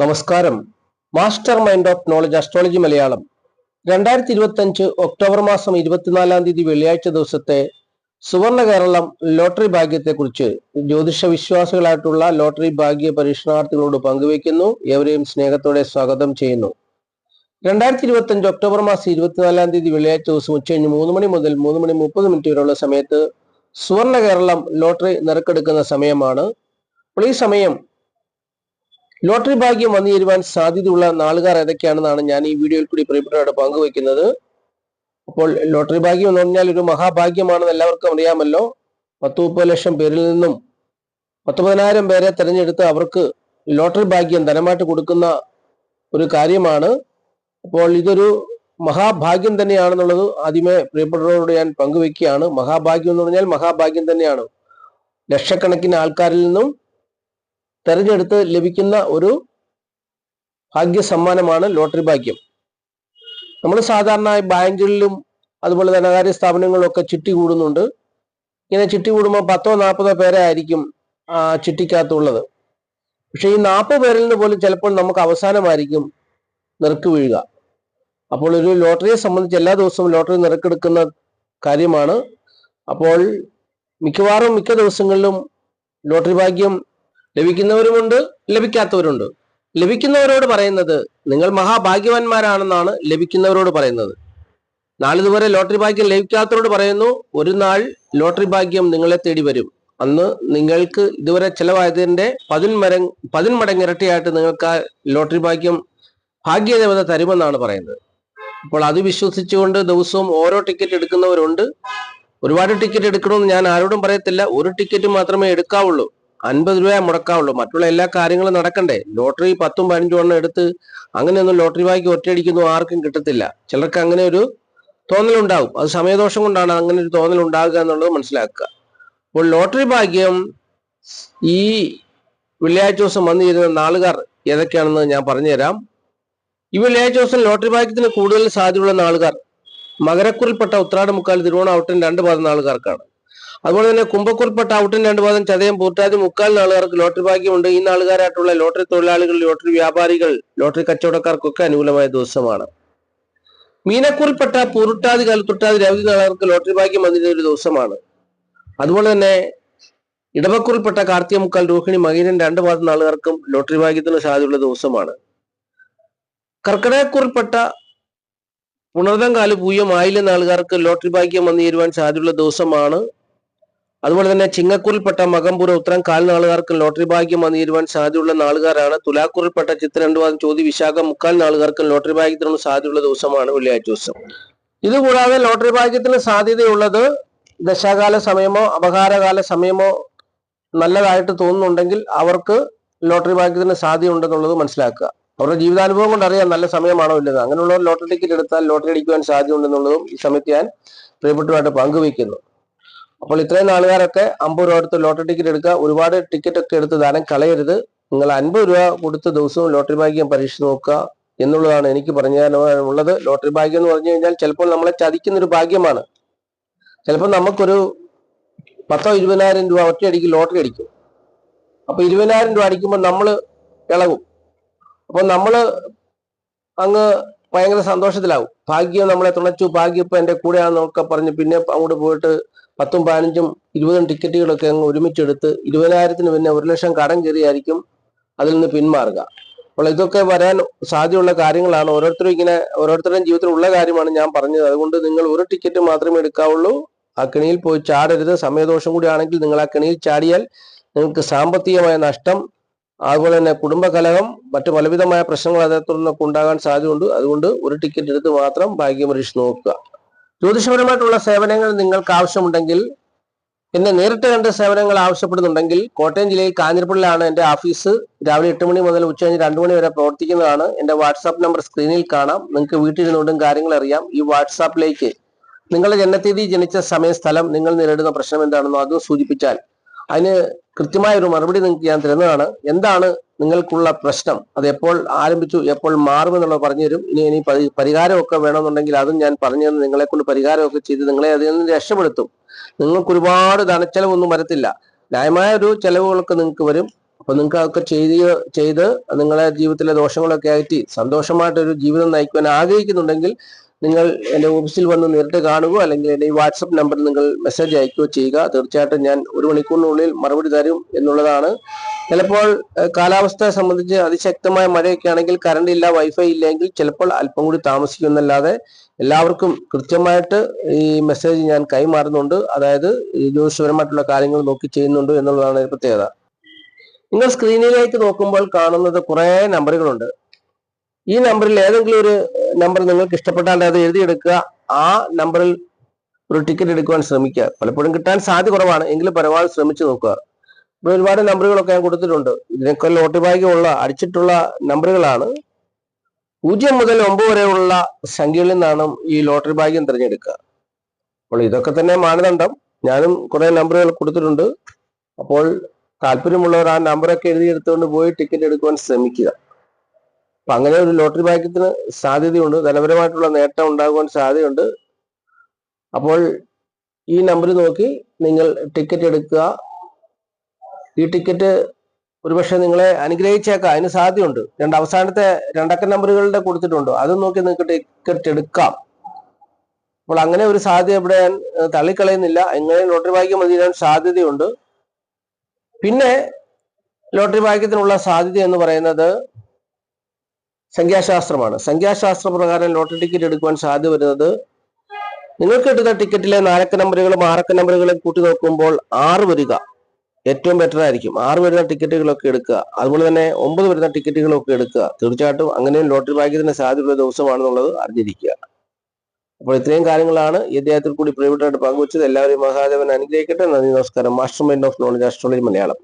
നമസ്കാരം. Master mind of knowledge astrology Malayalam. രണ്ടായിരത്തി ഇരുപത്തി അഞ്ച് ഒക്ടോബർ മാസം ഇരുപത്തിനാലാം തീയതി വെള്ളിയാഴ്ച ദിവസത്തെ സുവർണ കേരളം ലോട്ടറി ഭാഗ്യത്തെക്കുറിച്ച് ജ്യോതിഷ വിശ്വാസികളായിട്ടുള്ള ലോട്ടറി ഭാഗ്യ പരീക്ഷണാർത്ഥികളോട് പങ്കുവയ്ക്കുന്നു. ഏവരെയും സ്നേഹത്തോടെ സ്വാഗതം ചെയ്യുന്നു. രണ്ടായിരത്തി ഇരുപത്തി അഞ്ച് ഒക്ടോബർ മാസം ഇരുപത്തിനാലാം തീയതി വെള്ളിയാഴ്ച ദിവസം ഉച്ചകഴിഞ്ഞ് മൂന്ന് മണി മുതൽ മൂന്ന് മണി മുപ്പത് മിനിറ്റ് വരെയുള്ള സമയത്ത് സുവർണ കേരളം ലോട്ടറി നിറക്കെടുക്കുന്ന സമയമാണ്. അപ്പോൾ ഈ സമയം ലോട്ടറി ഭാഗ്യം വന്നു ചേരുവാൻ സാധ്യതയുള്ള നാളുകാർ ഏതൊക്കെയാണെന്നാണ് ഞാൻ ഈ വീഡിയോയിൽ കൂടി പ്രിയപ്പെട്ടവരോട് പങ്കുവെക്കുന്നത് അപ്പോൾ ലോട്ടറി ഭാഗ്യം എന്ന് പറഞ്ഞാൽ ഒരു മഹാഭാഗ്യമാണെന്ന് എല്ലാവർക്കും അറിയാമല്ലോ. പത്ത് മുപ്പത് ലക്ഷം പേരിൽ നിന്നും പത്തൊമ്പതിനായിരം പേരെ തെരഞ്ഞെടുത്ത് അവർക്ക് ലോട്ടറി ഭാഗ്യം ധനമായിട്ട് കൊടുക്കുന്ന ഒരു കാര്യമാണ്. അപ്പോൾ ഇതൊരു മഹാഭാഗ്യം തന്നെയാണെന്നുള്ളത് ആദ്യമേ പ്രിയപ്പെട്ടവരോട് ഞാൻ പങ്കുവെക്കുകയാണ് മഹാഭാഗ്യം എന്ന് പറഞ്ഞാൽ മഹാഭാഗ്യം തന്നെയാണ്. ലക്ഷക്കണക്കിന് ആൾക്കാരിൽ നിന്നും തെരഞ്ഞെടുത്ത് ലഭിക്കുന്ന ഒരു ഭാഗ്യ സമ്മാനമാണ് ലോട്ടറി ഭാഗ്യം. നമ്മൾ സാധാരണ ബാങ്കുകളിലും അതുപോലെ ധനകാര്യ സ്ഥാപനങ്ങളിലും ഒക്കെ ചിട്ടി കൂടുന്നുണ്ട്. ഇങ്ങനെ ചിട്ടി കൂടുമ്പോൾ പത്തോ നാൽപ്പതോ പേരെ ആയിരിക്കും ആ ചിട്ടിക്കകത്തുള്ളത്. പക്ഷെ ഈ നാൽപ്പത് പേരിൽ നിന്ന് പോലും ചിലപ്പോൾ നമുക്ക് അവസാനമായിരിക്കും നിറക്ക് വീഴുക. അപ്പോൾ ഒരു ലോട്ടറിയെ സംബന്ധിച്ച് എല്ലാ ദിവസവും ലോട്ടറി നിറക്കെടുക്കുന്ന കാര്യമാണ്. അപ്പോൾ മിക്കവാറും മിക്ക ദിവസങ്ങളിലും ലോട്ടറി ഭാഗ്യം ലഭിക്കുന്നവരുമുണ്ട് ലഭിക്കാത്തവരുണ്ട്. ലഭിക്കുന്നവരോട് പറയുന്നത് നിങ്ങൾ മഹാഭാഗ്യവാന്മാരാണെന്നാണ് ലഭിക്കുന്നവരോട് പറയുന്നത്. നാളിതുവരെ ലോട്ടറി ഭാഗ്യം ലഭിക്കാത്തവരോട് പറയുന്നു ഒരു നാൾ ലോട്ടറി ഭാഗ്യം നിങ്ങളെ തേടി വരും. അന്ന് നിങ്ങൾക്ക് ഇതുവരെ ചെലവായതിന്റെ പതിന്മര പതിന്മടങ്ങ് ഇരട്ടിയായിട്ട് നിങ്ങൾക്ക് ആ ലോട്ടറി ഭാഗ്യം ഭാഗ്യദേവത തരുമെന്നാണ് പറയുന്നത്. അപ്പോൾ അത് വിശ്വസിച്ചുകൊണ്ട് ദിവസവും ഓരോ ടിക്കറ്റ് എടുക്കുന്നവരുണ്ട്. ഒരുപാട് ടിക്കറ്റ് എടുക്കണമെന്ന് ഞാൻ ആരോടും പറയത്തില്ല. ഒരു ടിക്കറ്റ് മാത്രമേ എടുക്കാവുള്ളൂ. അൻപത് രൂപ മുടക്കാവുള്ളൂ. മറ്റുള്ള എല്ലാ കാര്യങ്ങളും നടക്കണ്ടേ? ലോട്ടറി പത്തും പതിനഞ്ചും എണ്ണം എടുത്ത് അങ്ങനെയൊന്നും ലോട്ടറി വായിക്ക് ഒറ്റയടിക്കുന്നു ആർക്കും കിട്ടത്തില്ല. ചിലർക്ക് അങ്ങനെ ഒരു തോന്നലുണ്ടാവും. അത് സമയദോഷം കൊണ്ടാണ് അങ്ങനെ ഒരു തോന്നൽ ഉണ്ടാകുക എന്നുള്ളത് മനസ്സിലാക്കുക. അപ്പോൾ ലോട്ടറി ഭാഗ്യം ഈ വെള്ളിയാഴ്ച ദിവസം വന്നിരുന്ന നാളുകാർ ഏതൊക്കെയാണെന്ന് ഞാൻ പറഞ്ഞുതരാം. ഈ വെള്ളിയാഴ്ച ദിവസം ലോട്ടറി ഭാഗ്യത്തിന് കൂടുതൽ സാധ്യതയുള്ള നാളുകാർ മകരക്കുറിൽപ്പെട്ട ഉത്രാട മുക്കാൽ തിരുവോണം ഔട്ടൻ രണ്ട് പാദം നാളുകാർക്കാണ്. അതുപോലെ തന്നെ കുംഭക്കുറിൽപ്പെട്ട ഔട്ടൻ രണ്ട് പാദം ചതയം പൂർട്ടാതി മുക്കാൽ നാളുകാർക്ക് ലോട്ടറി ഭാഗ്യമുണ്ട്. ഈ നാളുകാരായിട്ടുള്ള ലോട്ടറി തൊഴിലാളികൾ ലോട്ടറി വ്യാപാരികൾ ലോട്ടറി കച്ചവടക്കാർക്കൊക്കെ അനുകൂലമായ ദിവസമാണ്. മീനക്കുറിൽപ്പെട്ട പൂരുട്ടാതി കാലത്തൊട്ടാതി രവി നാളുകാർക്ക് ലോട്ടറി ഭാഗ്യം വന്നിരുന്ന ഒരു ദിവസമാണ്. അതുപോലെ തന്നെ ഇടവക്കുറിൽപ്പെട്ട കാർത്തിക മുക്കാൽ രോഹിണി മകീരൻ രണ്ട് പാദം നാളുകാർക്കും ലോട്ടറി ഭാഗ്യത്തിന് സാധ്യതയുള്ള ദിവസമാണ്. കർക്കിടകക്കുറിൽപ്പെട്ട പുണർതം കാൽ പൂയം ആയില്യം നാളുകാർക്ക് ലോട്ടറി ഭാഗ്യം വന്നു ചേരുവാൻ സാധ്യതയുള്ള ദിവസമാണ്. അതുപോലെ തന്നെ ചിങ്ങക്കുറിൽപ്പെട്ട മകംപുര ഉത്തരം കാൽനാളുകാർക്ക് ലോട്ടറി ഭാഗ്യം വന്നിരുവാൻ സാധ്യതയുള്ള നാളുകാരാണ്. തുലാക്കുറിൽപ്പെട്ട ചിത്രണ്ടുവാദം രണ്ട് വാദം ചോദ്യ വിശാഖം മുക്കാൽ നാളുകാർക്ക് ലോട്ടറി ഭാഗ്യത്തിനുള്ള സാധ്യതയുള്ള ദിവസമാണ് വെള്ളിയാഴ്ച ദിവസം. ഇതുകൂടാതെ ലോട്ടറി ഭാഗ്യത്തിന് സാധ്യതയുള്ളത് ദശാകാല സമയമോ അപകാരകാല സമയമോ നല്ലതായിട്ട് തോന്നുന്നുണ്ടെങ്കിൽ അവർക്ക് ലോട്ടറി ഭാഗ്യത്തിന് സാധ്യതയുണ്ടെന്നുള്ളത് മനസ്സിലാക്കുക. അവരുടെ ജീവിതാനുഭവം കൊണ്ട് അറിയാം നല്ല സമയമാണോ ഇല്ലത് അങ്ങനെയുള്ളവർ ലോട്ടറി ടിക്കറ്റ് എടുത്താൽ ലോട്ടറി അടിക്കുവാൻ സാധ്യതയുണ്ടെന്നുള്ളതും ഈ സമയത്ത് ഞാൻ പ്രിയപ്പെട്ടുമായിട്ട് പങ്കുവയ്ക്കുന്നു. അപ്പോൾ ഇത്രയും നാളുകാരൊക്കെ അമ്പത് രൂപ എടുത്ത് ലോട്ടറി ടിക്കറ്റ് എടുക്കുക. ഒരുപാട് ടിക്കറ്റ് ഒക്കെ എടുത്ത് ധനം കളയരുത്. നിങ്ങൾ അൻപത് രൂപ കൊടുത്ത് ദിവസവും ലോട്ടറി ഭാഗ്യം പരീക്ഷിച്ച് നോക്കുക എന്നുള്ളതാണ് എനിക്ക് പറഞ്ഞു തരാനുള്ളത് ലോട്ടറി ഭാഗ്യം എന്ന് പറഞ്ഞു കഴിഞ്ഞാൽ ചിലപ്പോൾ നമ്മളെ ചതിക്കുന്ന ഒരു ഭാഗ്യമാണ്. ചിലപ്പോൾ നമുക്കൊരു പത്തോ ഇരുപതിനായിരം രൂപ ഒറ്റയടിക്ക് ലോട്ടറി അടിക്കും. അപ്പൊ ഇരുപതിനായിരം രൂപ അടിക്കുമ്പോൾ നമ്മൾ ഇളകും അപ്പൊ നമ്മൾ അങ്ങ് ഭയങ്കര സന്തോഷത്തിലാവും. ഭാഗ്യം നമ്മളെ തുണച്ചു. ഭാഗ്യം ഇപ്പൊ എന്റെ കൂടെയാണെന്നൊക്കെ പറഞ്ഞ് പിന്നെ അങ്ങോട്ട് പോയിട്ട് പത്തും പതിനഞ്ചും ഇരുപതും ടിക്കറ്റുകളൊക്കെ അങ്ങ് ഒരുമിച്ചെടുത്ത് ഇരുപതിനായിരത്തിന് പിന്നെ ഒരു ലക്ഷം കടം കയറിയായിരിക്കും അതിൽ നിന്ന് പിന്മാറുക. അപ്പോൾ ഇതൊക്കെ വരാൻ സാധ്യതയുള്ള കാര്യങ്ങളാണ്. ഓരോരുത്തരും ഇങ്ങനെ ഓരോരുത്തരുടെയും ജീവിതത്തിൽ ഉള്ള കാര്യമാണ് ഞാൻ പറഞ്ഞത്. അതുകൊണ്ട് നിങ്ങൾ ഒരു ടിക്കറ്റ് മാത്രമേ എടുക്കാവുള്ളൂ. ആ കെണിയിൽ പോയി ചാടരുത്. സമയദോഷം കൂടി ആണെങ്കിൽ നിങ്ങൾ ആ കെണിയിൽ ചാടിയാൽ നിങ്ങൾക്ക് സാമ്പത്തികമായ നഷ്ടം അതുപോലെ തന്നെ കുടുംബകലഹം മറ്റു പലവിധമായ പ്രശ്നങ്ങൾ അതേ തുടർന്നൊക്കെ ഉണ്ടാകാൻ സാധ്യതയുണ്ട്. അതുകൊണ്ട് ഒരു ടിക്കറ്റ് എടുത്ത് മാത്രം ഭാഗ്യം നോക്കുക. ജ്യോതിഷപരമായിട്ടുള്ള സേവനങ്ങൾ നിങ്ങൾക്ക് ആവശ്യമുണ്ടെങ്കിൽ എന്നെ നേരിട്ട് കണ്ട് സേവനങ്ങൾ ആവശ്യപ്പെടുന്നുണ്ടെങ്കിൽ കോട്ടയം ജില്ലയിൽ കാഞ്ഞിരപ്പള്ളിയിലാണ് എന്റെ ഓഫീസ്. രാവിലെ എട്ട് മണി മുതൽ ഉച്ച കഴിഞ്ഞ് രണ്ട് മണി വരെ പ്രവർത്തിക്കുന്നതാണ്. എന്റെ വാട്സാപ്പ് നമ്പർ സ്ക്രീനിൽ കാണാം. നിങ്ങൾക്ക് വീട്ടിലിരുന്നുകൊണ്ടും കാര്യങ്ങൾ അറിയാം. ഈ വാട്സാപ്പിലേക്ക് നിങ്ങളുടെ ജനനത്തീയതി ജനിച്ച സമയ സ്ഥലം നിങ്ങൾ നേരിടുന്ന പ്രശ്നം എന്താണെന്നോ അതും സൂചിപ്പിച്ചാൽ അതിന് കൃത്യമായ ഒരു മറുപടി നിങ്ങൾക്ക് ഞാൻ തരുന്നതാണ്. എന്താണ് നിങ്ങൾക്കുള്ള പ്രശ്നം അത് എപ്പോൾ ആരംഭിച്ചു എപ്പോൾ മാറുമെന്നുള്ളത് പറഞ്ഞു തരും. ഇനി ഇനി പരിഹാരമൊക്കെ വേണമെന്നുണ്ടെങ്കിൽ അതും ഞാൻ പറഞ്ഞു തന്നെ. നിങ്ങളെ കൊണ്ട് പരിഹാരമൊക്കെ ചെയ്ത് നിങ്ങളെ അതിൽ നിന്ന് രക്ഷപ്പെടുത്തും. നിങ്ങൾക്ക് ഒരുപാട് ധനച്ചെലവൊന്നും വരത്തില്ല. ന്യായമായ ഒരു ചെലവുകളൊക്കെ നിങ്ങൾക്ക് വരും. അപ്പൊ നിങ്ങൾക്ക് അതൊക്കെ ചെയ്ത് ചെയ്ത് നിങ്ങളെ ജീവിതത്തിലെ ദോഷങ്ങളൊക്കെ അകറ്റി സന്തോഷമായിട്ടൊരു ജീവിതം നയിക്കുവാൻ ആഗ്രഹിക്കുന്നുണ്ടെങ്കിൽ നിങ്ങൾ എന്റെ ഓഫീസിൽ വന്ന് നേരിട്ട് കാണുക അല്ലെങ്കിൽ എന്റെ ഈ വാട്സപ്പ് നമ്പറിൽ നിങ്ങൾ മെസ്സേജ് അയക്കുകയോ ചെയ്യുക. തീർച്ചയായിട്ടും ഞാൻ ഒരു മണിക്കൂറിനുള്ളിൽ മറുപടി തരും എന്നുള്ളതാണ്. ചിലപ്പോൾ കാലാവസ്ഥയെ സംബന്ധിച്ച് അതിശക്തമായ മഴയൊക്കെ ആണെങ്കിൽ കറണ്ട് ഇല്ല വൈഫൈ ഇല്ലെങ്കിൽ ചിലപ്പോൾ അല്പം കൂടി താമസിക്കുമെന്നല്ലാതെ എല്ലാവർക്കും കൃത്യമായിട്ട് ഈ മെസ്സേജ് ഞാൻ കൈമാറുന്നുണ്ട്. അതായത് ജ്യോതിഷപരമായിട്ടുള്ള കാര്യങ്ങൾ നോക്കി ചെയ്യുന്നുണ്ട് എന്നുള്ളതാണ് പ്രത്യേകത. നിങ്ങൾ സ്ക്രീനിലേക്ക് നോക്കുമ്പോൾ കാണുന്നത് കുറേ നമ്പറുകളുണ്ട് ഈ നമ്പറിൽ ഏതെങ്കിലും ഒരു നമ്പർ നിങ്ങൾക്ക് ഇഷ്ടപ്പെട്ടാൽ അത് എഴുതിയെടുക്കുക ആ നമ്പറിൽ ഒരു ടിക്കറ്റ് എടുക്കുവാൻ ശ്രമിക്കുക. പലപ്പോഴും കിട്ടാൻ സാധ്യത കുറവാണ്. എങ്കിലും പരമാവധി ശ്രമിച്ചു നോക്കുക. ഇവിടെ ഒരുപാട് നമ്പറുകളൊക്കെ ഞാൻ കൊടുത്തിട്ടുണ്ട്. ഇതിനൊക്കെ ലോട്ടറി ഭാഗ്യമുള്ള അടിച്ചിട്ടുള്ള നമ്പറുകളാണ് പൂജ്യം മുതൽ ഒമ്പത് വരെയുള്ള സംഖ്യകളിൽ നിന്നാണ് ഈ ലോട്ടറി ഭാഗ്യം തിരഞ്ഞെടുക്കുക. അപ്പോൾ ഇതൊക്കെ തന്നെ മാനദണ്ഡം. ഞാനും കുറേ നമ്പറുകൾ കൊടുത്തിട്ടുണ്ട്. അപ്പോൾ താല്പര്യമുള്ളവർ ആ നമ്പറൊക്കെ എഴുതിയെടുത്തുകൊണ്ട് പോയി ടിക്കറ്റ് എടുക്കുവാൻ ശ്രമിക്കുക. അപ്പൊ അങ്ങനെ ഒരു ലോട്ടറി ഭാഗ്യത്തിന് സാധ്യതയുണ്ട്. ധനപരമായിട്ടുള്ള നേട്ടം ഉണ്ടാകുവാൻ സാധ്യതയുണ്ട്. അപ്പോൾ ഈ നമ്പർ നോക്കി നിങ്ങൾ ടിക്കറ്റ് എടുക്കുക. ഈ ടിക്കറ്റ് ഒരുപക്ഷെ നിങ്ങളെ അനുഗ്രഹിച്ചേക്കാം. അതിന് സാധ്യതയുണ്ട്. രണ്ട് അവസാനത്തെ രണ്ടക്ക നമ്പറുകളുടെ കൊടുത്തിട്ടുണ്ട്. അത് നോക്കി നിങ്ങൾക്ക് ടിക്കറ്റ് എടുക്കാം. അപ്പോൾ അങ്ങനെ ഒരു സാധ്യത ഇവിടെ ഞാൻ തള്ളിക്കളയുന്നില്ല. എങ്ങനെ ലോട്ടറി ഭാഗ്യം അതിരാൻ സാധ്യതയുണ്ട്. പിന്നെ ലോട്ടറി ഭാഗ്യത്തിനുള്ള സാധ്യത എന്ന് പറയുന്നത് സംഖ്യാശാസ്ത്രമാണ്. സംഖ്യാശാസ്ത്ര പ്രകാരം ലോട്ടറി ടിക്കറ്റ് എടുക്കുവാൻ സാധ്യത വരുന്നത് നിങ്ങൾക്ക് കിട്ടുന്ന ടിക്കറ്റിലെ നാലക്ക നമ്പറുകളും ആറക്ക നമ്പറുകളും കൂട്ടി നോക്കുമ്പോൾ ആറ് വരിക. ഏറ്റവും ബെറ്റർ ആയിരിക്കും. ആറ് വരുന്ന ടിക്കറ്റുകളൊക്കെ എടുക്കുക. അതുപോലെ തന്നെ ഒമ്പത് വരുന്ന ടിക്കറ്റുകളൊക്കെ എടുക്കുക. തീർച്ചയായിട്ടും അങ്ങനെയും ലോട്ടറി ഭാഗ്യത്തിന് സാധ്യതയുള്ള ദിവസമാണെന്നുള്ളത് അറിഞ്ഞിരിക്കുക. അപ്പോൾ ഇത്രയും കാര്യങ്ങളാണ് ഈ അദ്ദേഹത്തിൽ കൂടി പ്രൈവറ്റായിട്ട് പങ്കുവച്ചത്. എല്ലാവരെയും മഹാദേവൻ അനുഗ്രഹിക്കട്ടെ. നന്ദി നമസ്കാരം. Master mind of knowledge astrology Malayalam